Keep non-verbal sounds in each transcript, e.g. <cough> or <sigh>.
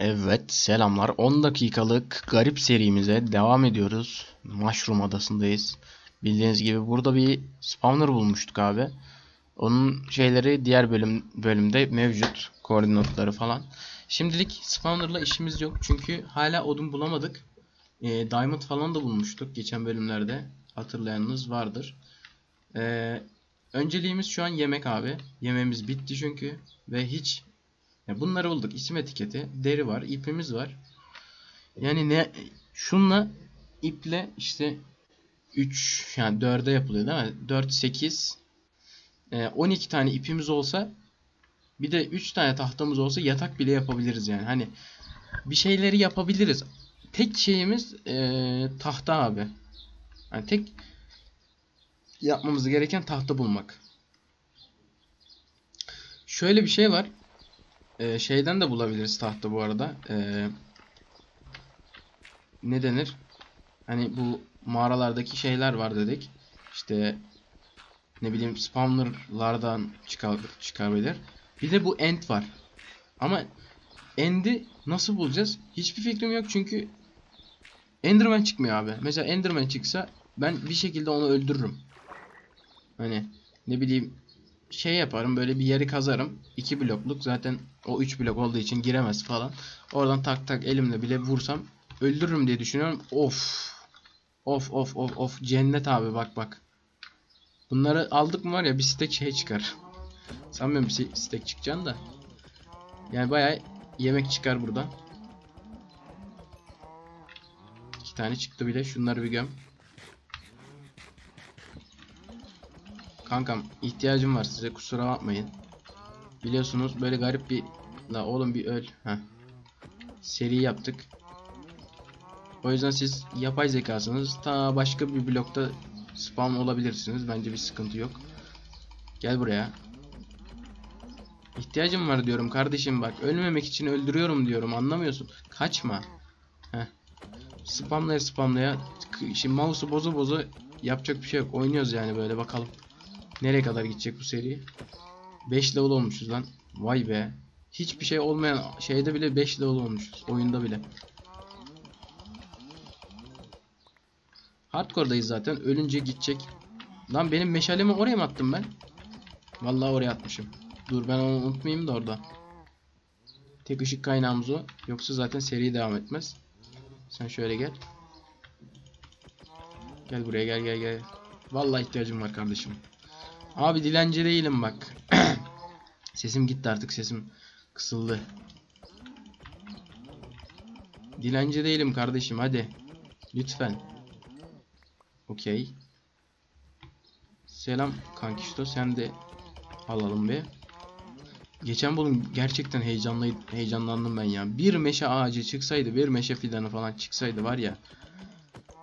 Evet, selamlar. 10 dakikalık garip serimize devam ediyoruz. Mushroom adasındayız. Bildiğiniz gibi burada bir spawner bulmuştuk abi. Onun şeyleri diğer bölüm bölümde mevcut. Koordinatları falan. Şimdilik spawnerla işimiz yok. Çünkü hala odun bulamadık. Ee, diamond falan da bulmuştuk geçen bölümlerde. Hatırlayanınız vardır. Ee, önceliğimiz şu an yemek abi. Yemeğimiz bitti çünkü. Ve hiç ya bunları bulduk. İsim etiketi, deri var, ipimiz var. Yani ne şunla iple işte 3 yani 4'e yapılıyor değil mi? 4 8 e, 12 tane ipimiz olsa bir de 3 tane tahtamız olsa yatak bile yapabiliriz yani. Hani bir şeyleri yapabiliriz. Tek şeyimiz e, tahta abi. Yani tek yapmamız gereken tahta bulmak. Şöyle bir şey var. Ee, şeyden de bulabiliriz tahta bu arada. Ee, ne denir? Hani bu mağaralardaki şeyler var dedik. İşte ne bileyim spawnerlardan çıkar, çıkabilir. Bir de bu end var. Ama end'i nasıl bulacağız? Hiçbir fikrim yok çünkü Enderman çıkmıyor abi. Mesela Enderman çıksa ben bir şekilde onu öldürürüm. Hani ne bileyim şey yaparım böyle bir yeri kazarım. 2 blokluk zaten o 3 blok olduğu için giremez falan. Oradan tak tak elimle bile vursam öldürürüm diye düşünüyorum. Of. Of of of of cennet abi bak bak. Bunları aldık mı var ya bir stek şey çıkar. Sanmıyorum bir stek çıkacağını da. Yani bayağı yemek çıkar buradan. İki tane çıktı bile. Şunları bir göm. Kankam ihtiyacım var size kusura bakmayın. Biliyorsunuz böyle garip bir la oğlum bir öl. Heh. Seri yaptık. O yüzden siz yapay zekasınız. Ta başka bir blokta spawn olabilirsiniz. Bence bir sıkıntı yok. Gel buraya. İhtiyacım var diyorum kardeşim bak. Ölmemek için öldürüyorum diyorum. Anlamıyorsun. Kaçma. Heh. Spamlaya spamlaya. Şimdi mouse'u bozu bozu yapacak bir şey yok. Oynuyoruz yani böyle bakalım. Nereye kadar gidecek bu seri? 5 level olmuşuz lan. Vay be. Hiçbir şey olmayan şeyde bile 5 level olmuşuz. Oyunda bile. Hardcore'dayız zaten. Ölünce gidecek. Lan benim meşalemi oraya mı attım ben? Vallahi oraya atmışım. Dur ben onu unutmayayım da orada. Tek ışık kaynağımız o. Yoksa zaten seri devam etmez. Sen şöyle gel. Gel buraya gel gel gel. Vallahi ihtiyacım var kardeşim. Abi dilenci değilim bak. <clears throat> sesim gitti artık sesim kısıldı. Dilenci değilim kardeşim hadi. Lütfen. Okey. Selam kankişto sen de alalım bir. Geçen bölüm gerçekten heyecanlı heyecanlandım ben ya. Bir meşe ağacı çıksaydı, bir meşe fidanı falan çıksaydı var ya.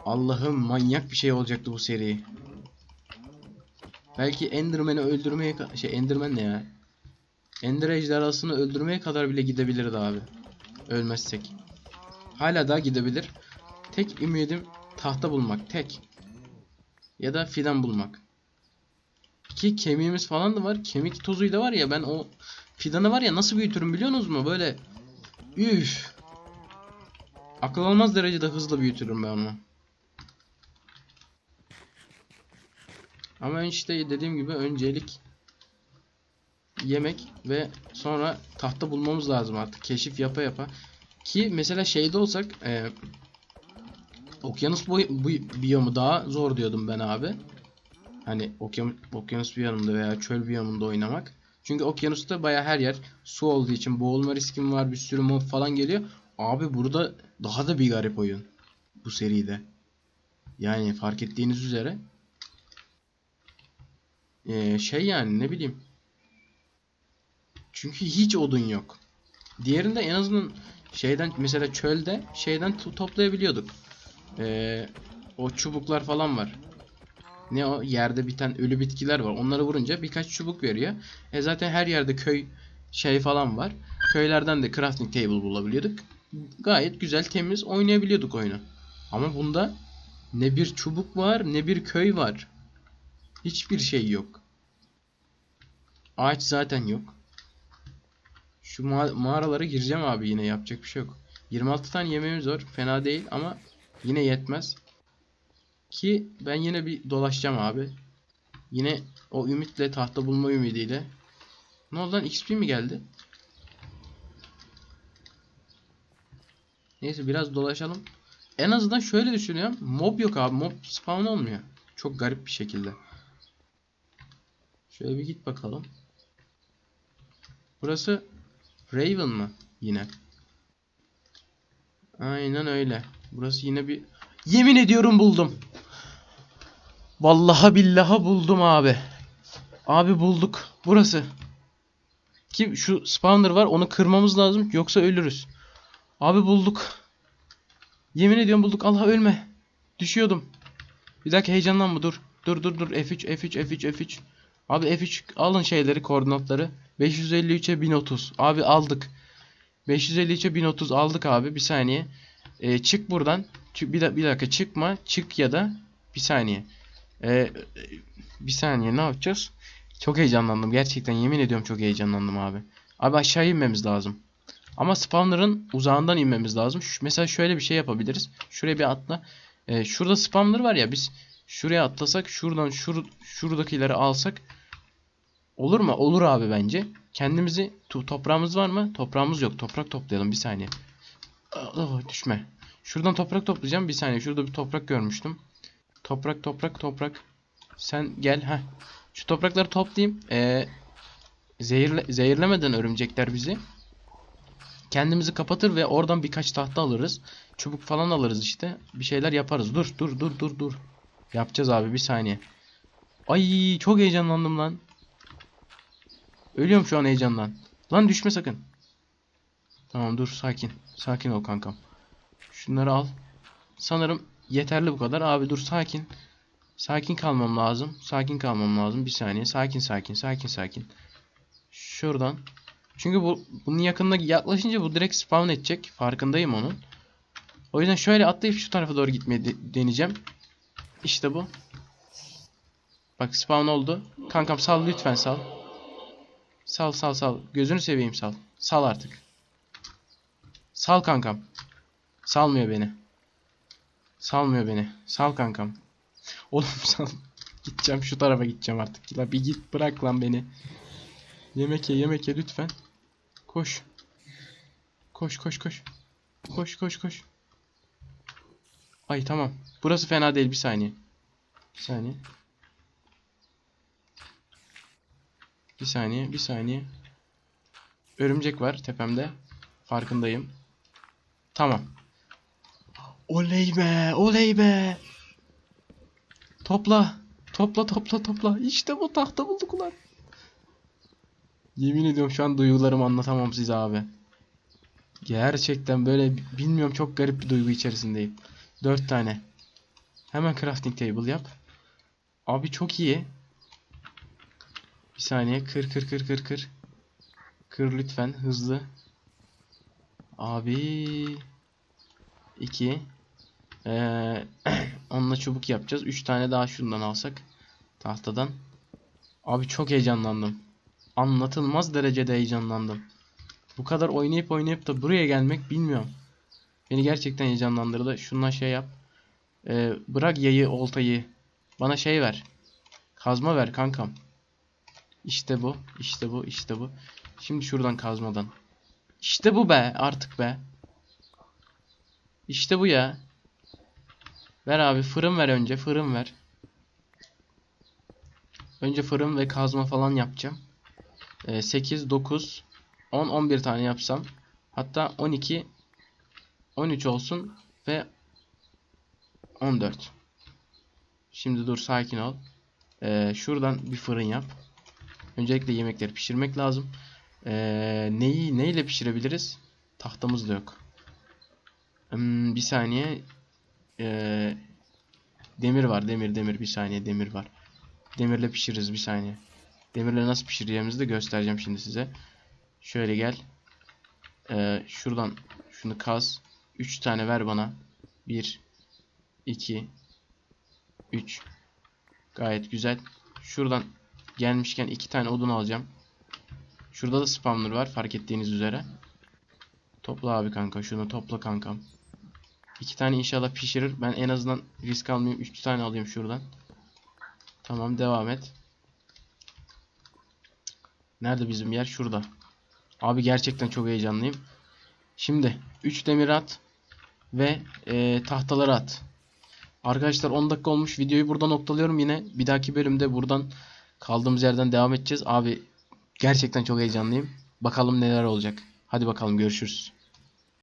Allah'ım manyak bir şey olacaktı bu seri. Belki Enderman'i öldürmeye şey Enderman ne ya? Ender ejderhasını öldürmeye kadar bile gidebilirdi abi. Ölmezsek. Hala daha gidebilir. Tek ümidim tahta bulmak. Tek. Ya da fidan bulmak. Ki kemiğimiz falan da var. Kemik tozuyla var ya ben o fidanı var ya nasıl büyütürüm biliyorsunuz mu? Böyle üf. Akıl almaz derecede hızlı büyütürüm ben onu. Ama işte dediğim gibi öncelik yemek ve sonra tahta bulmamız lazım artık. Keşif yapa yapa. Ki mesela şeyde olsak e, okyanus boy, bu biyomu daha zor diyordum ben abi. Hani okyanus, okyanus biyomunda veya çöl biyomunda oynamak. Çünkü okyanusta baya her yer su olduğu için boğulma riskim var. Bir sürü mob falan geliyor. Abi burada daha da bir garip oyun. Bu seride. Yani fark ettiğiniz üzere ee, şey yani ne bileyim. Çünkü hiç odun yok. Diğerinde en azından şeyden mesela çölde şeyden toplayabiliyorduk. Ee, o çubuklar falan var. Ne o yerde biten ölü bitkiler var. Onları vurunca birkaç çubuk veriyor. E zaten her yerde köy şey falan var. Köylerden de crafting table bulabiliyorduk. Gayet güzel temiz oynayabiliyorduk oyunu. Ama bunda ne bir çubuk var ne bir köy var. Hiçbir şey yok. Ağaç zaten yok. Şu ma- mağaralara gireceğim abi yine yapacak bir şey yok. 26 tane yemeğimiz var. Fena değil ama yine yetmez. Ki ben yine bir dolaşacağım abi. Yine o ümitle tahta bulma ümidiyle. Ne oldu lan XP mi geldi? Neyse biraz dolaşalım. En azından şöyle düşünüyorum. Mob yok abi. Mob spawn olmuyor. Çok garip bir şekilde. Şöyle bir git bakalım. Burası Raven mı? Yine. Aynen öyle. Burası yine bir... Yemin ediyorum buldum. Vallahi billahi buldum abi. Abi bulduk. Burası. Ki şu spawner var onu kırmamız lazım yoksa ölürüz. Abi bulduk. Yemin ediyorum bulduk. Allah ölme. Düşüyordum. Bir dakika heyecanlanma dur. Dur dur dur. F3 F3 F3 F3. Abi F3 alın şeyleri koordinatları. 553'e 1030. Abi aldık. 553'e 1030 aldık abi. Bir saniye. Ee, çık buradan. Bir, bir dakika çıkma. Çık ya da bir saniye. Ee, bir saniye ne yapacağız? Çok heyecanlandım. Gerçekten yemin ediyorum çok heyecanlandım abi. Abi aşağı inmemiz lazım. Ama spawner'ın uzağından inmemiz lazım. Şu- mesela şöyle bir şey yapabiliriz. Şuraya bir atla. Ee, şurada spawner var ya biz şuraya atlasak şuradan şur şuradakileri alsak olur mu? Olur abi bence. Kendimizi to- toprağımız var mı? Toprağımız yok. Toprak toplayalım bir saniye. Oh, düşme. Şuradan toprak toplayacağım. Bir saniye. Şurada bir toprak görmüştüm. Toprak toprak toprak. Sen gel ha. Şu toprakları toplayayım. Ee, zehirle zehirlemeden örümcekler bizi. Kendimizi kapatır ve oradan birkaç tahta alırız. Çubuk falan alırız işte. Bir şeyler yaparız. Dur dur dur dur dur. Yapacağız abi bir saniye. Ay çok heyecanlandım lan. Ölüyorum şu an heyecandan. Lan düşme sakın. Tamam dur sakin. Sakin ol kankam. Şunları al. Sanırım yeterli bu kadar. Abi dur sakin. Sakin kalmam lazım. Sakin kalmam lazım. Bir saniye. Sakin sakin sakin sakin. Şuradan. Çünkü bu bunun yakınına yaklaşınca bu direkt spawn edecek. Farkındayım onun. O yüzden şöyle atlayıp şu tarafa doğru gitmeyi de- deneyeceğim. İşte bu. Bak spawn oldu. Kankam sal lütfen sal. Sal sal sal. Gözünü seveyim sal. Sal artık. Sal kankam. Salmıyor beni. Salmıyor beni. Sal kankam. Oğlum <laughs> sal. Gideceğim şu tarafa gideceğim artık. La bir git bırak lan beni. Yemek ye yemek ye lütfen. Koş. Koş koş koş. Koş koş koş. Ay tamam. Burası fena değil bir saniye. Bir saniye. Bir saniye, bir saniye. Örümcek var tepemde. Farkındayım. Tamam. Oley be, oley be. Topla. Topla, topla, topla. İşte bu tahta bulduk ulan. Yemin ediyorum şu an duygularımı anlatamam size abi. Gerçekten böyle bilmiyorum çok garip bir duygu içerisindeyim. Dört tane. Hemen crafting table yap. Abi çok iyi. Bir saniye. Kır kır kır kır kır. Kır lütfen hızlı. Abi. 2. Ee, <clears throat> onunla çubuk yapacağız. 3 tane daha şundan alsak. Tahtadan. Abi çok heyecanlandım. Anlatılmaz derecede heyecanlandım. Bu kadar oynayıp oynayıp da buraya gelmek bilmiyorum. Beni gerçekten heyecanlandırdı. Şundan şey yap. Ee, bırak yayı oltayı. Bana şey ver. Kazma ver kankam. İşte bu. işte bu. işte bu. Şimdi şuradan kazmadan. İşte bu be. Artık be. İşte bu ya. Ver abi. Fırın ver önce. Fırın ver. Önce fırın ve kazma falan yapacağım. Ee, 8, 9, 10, 11 tane yapsam. Hatta 12, 13 olsun ve 14. Şimdi dur sakin ol. Ee, şuradan bir fırın yap. Öncelikle yemekleri pişirmek lazım. Ee, neyi neyle pişirebiliriz? Tahtamız da yok. Hmm, bir saniye. Ee, demir var, demir, demir. Bir saniye, demir var. Demirle pişiririz bir saniye. Demirle nasıl pişireceğimizi de göstereceğim şimdi size. Şöyle gel. Ee, şuradan şunu kaz. 3 tane ver bana. 1 2 3 Gayet güzel. Şuradan gelmişken iki tane odun alacağım. Şurada da spawner var fark ettiğiniz üzere. Topla abi kanka şunu topla kankam. İki tane inşallah pişirir. Ben en azından risk almayayım. Üç tane alayım şuradan. Tamam devam et. Nerede bizim yer? Şurada. Abi gerçekten çok heyecanlıyım. Şimdi 3 demir at ve e, tahtaları at. Arkadaşlar 10 dakika olmuş. Videoyu burada noktalıyorum yine. Bir dahaki bölümde buradan kaldığımız yerden devam edeceğiz. Abi gerçekten çok heyecanlıyım. Bakalım neler olacak. Hadi bakalım görüşürüz.